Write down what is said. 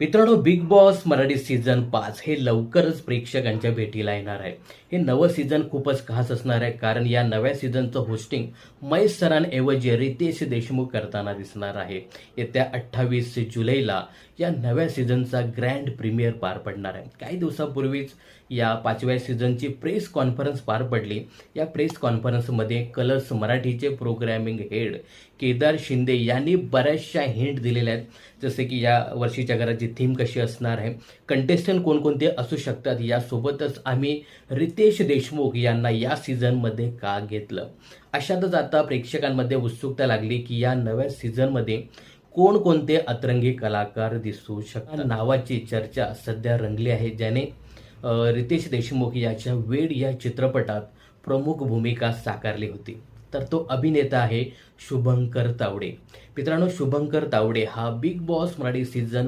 मित्रांनो big boss Marathi season पाच हे लवकरच प्रेक्षकांच्या भेटीला येणार आहे. हे नवं सीझन खूपच खास असणार आहे कारण या नव्या सीझनचं होस्टिंग महेश सरांऐवजी रितेश देशमुख करताना दिसणार आहे. येत्या अठ्ठावीस जुलैला या नव्या सीझनचा ग्रँड प्रीमियर पार पडणार आहे. काही दिवसापूर्वीच या पाचव्या सीझनची प्रेस कॉन्फरन्स पार पडली. या प्रेस कॉन्फरन्समध्ये कलर्स मराठीचे प्रोग्रॅमिंग हेड केदार शिंदे यांनी बऱ्याचशा हिंट दिलेल्या आहेत. जसे की या वर्षीच्या घराची थीम कशी असणार आहे? कंटेस्टंट कोणकोणते असू शकतात? यासोबतच आम्ही रितेश देशमुख यांना या सीझनमध्ये का घेतलं? अशातच आता प्रेक्षकांमध्ये उत्सुकता लागली की या नव्या सीझनमध्ये कोणकोणते अतरंगी कलाकार दिसू शकतात? नावाची चर्चा सध्या रंगली आहे ज्याने रितेश देशमुख याच्या वेड या चित्रपटात प्रमुख भूमिका साकारली होती. तर तो अभिनेता आहे शुभंकर तावडे. मित्रांनो शुभंकर तावडे हा बिग बॉस मराठी सीझन